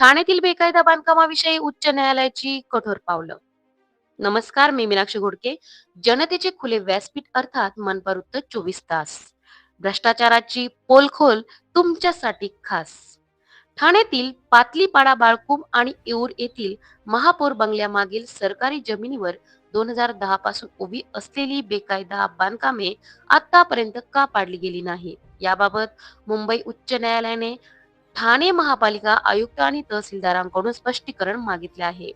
ठाण्यातील बेकायदा बांधकामाविषयी उच्च न्यायालयाची कठोर पावलं. नमस्कार मी मीनाक्षी घोडके. जनतेचे खुले व्यासपीठ अर्थात मनपरुत्त चोवीस तास. भ्रष्टाचाराची पोलखोल तुमच्यासाठी खास. ठाण्यातील पातलीपाडा बाळकुम आणि येऊर येथील महापौर बंगल्यामागील सरकारी जमिनीवर दोन हजार दहा पासून उभी असलेली बेकायदा बांधकामे आतापर्यंत का पाडली गेली नाही याबाबत मुंबई उच्च न्यायालयाने ठाणे महापालिका आयुक्त आणि तहसीलदारांकडून स्पष्टीकरण मागितले आहे.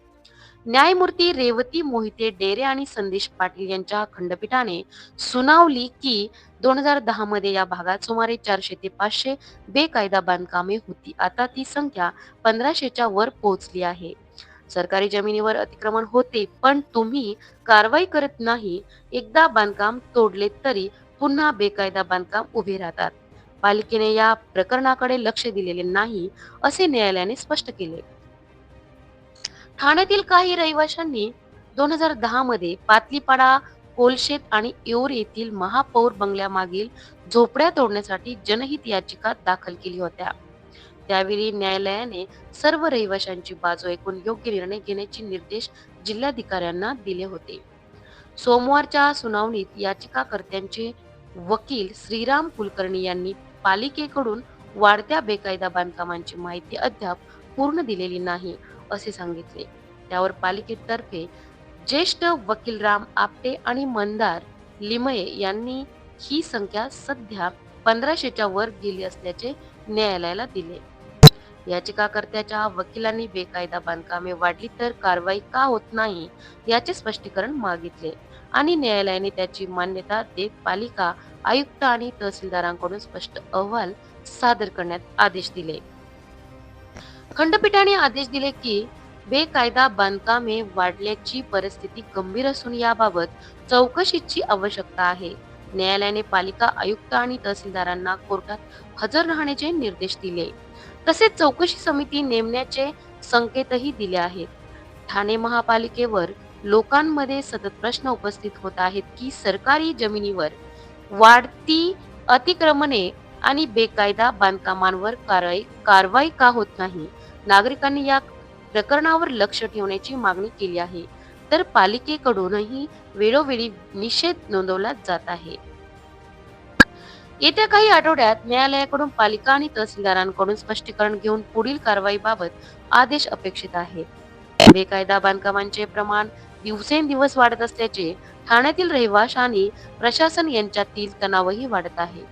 न्यायमूर्ती रेवती मोहिते डेरे आणि संदेश पाटील यांच्या खंडपीठाने सुनावली की दोन हजार दहा मध्ये या भागात सुमारे चारशे ते पाचशे बेकायदा बांधकामे होती. आता ती संख्या पंधराशेच्या वर पोहोचली आहे. सरकारी जमिनीवर अतिक्रमण होते पण तुम्ही कारवाई करत नाही. एकदा बांधकाम तोडले तरी पुन्हा बेकायदा बांधकाम उभे राहतात. पालिकेने या प्रकरणाकडे लक्ष दिलेले नाही असे न्यायालयाने स्पष्ट केले. ठाण्यातील काही रहिवाशांनी दोन हजार दहा मध्ये पातलीपाडा कोलशेत आणि येऊर येथील महापौर बंगल्यामागील झोपड्या तोडण्यासाठी जनहित याचिका दाखल केली होत्या. त्यावेळी न्यायालयाने सर्व रहिवाशांची बाजू ऐकून योग्य निर्णय घेण्याचे निर्देश जिल्हाधिकाऱ्यांना दिले होते. सोमवारच्या सुनावणीत याचिकाकर्त्यांचे वकील श्रीराम कुलकर्णी यांनी पालिकेकडून वाढत्या बेकायदा बांधकामांची माहिती अद्याप पूर्ण दिलेली नाही असे सांगितले. त्यावर पालिकेतर्फे ज्येष्ठ वकील राम आपटे आणि मंदार लिमये यांनी ही संख्या सध्या पंधराशेच्या वर गेली असल्याचे न्यायालयाला दिले. याचिकाकर्त्याच्या वकिलांनी बेकायदा बांधकामे वाढली तर कारवाई का होत नाही याचे स्पष्टीकरण मागितले. आणि न्यायालयाने त्याची मान्यता देत पालिका आयुक्त आणि तहसीलदारांकडून स्पष्ट अहवाल सादर करण्यात आदेश दिले. खंडपीठाने आदेश दिले की बेकायदा बांधकामे वाढल्याची परिस्थिती गंभीर असून याबाबत चौकशीची आवश्यकता आहे. न्यायालयाने पालिका आयुक्त आणि तहसीलदारांना कोर्टात हजर राहण्याचे निर्देश दिले. तसेच चौकशी समिती नेमण्याचे संकेतही दिले आहेत. ठाणे महापालिकेवर लोकांमध्ये सतत प्रश्न उपस्थित होत आहेत की सरकारी जमिनीवर वाढती अतिक्रमणे आणि बेकायदा बांधकामांवर कारवाई कारवाई का होत नाही? नागरिकांनी या प्रकरणावर लक्ष ठेवण्याची मागणी केली आहे. तर पालिकेकडूनही वेळोवेळी निषेध नोंदवला जात आहे. येत्या काही आठवड्यात न्यायालयाकडून पालिका आणि तहसीलदारांकडून स्पष्टीकरण घेऊन पुढील कारवाईबाबत आदेश अपेक्षित आहे. बेकायदा बांधकामांचे प्रमाण दिवसेंदिवस वाढत असल्याचे ठाण्यातील रहिवाश आणि प्रशासन यांच्यातील तणावही वाढत आहे.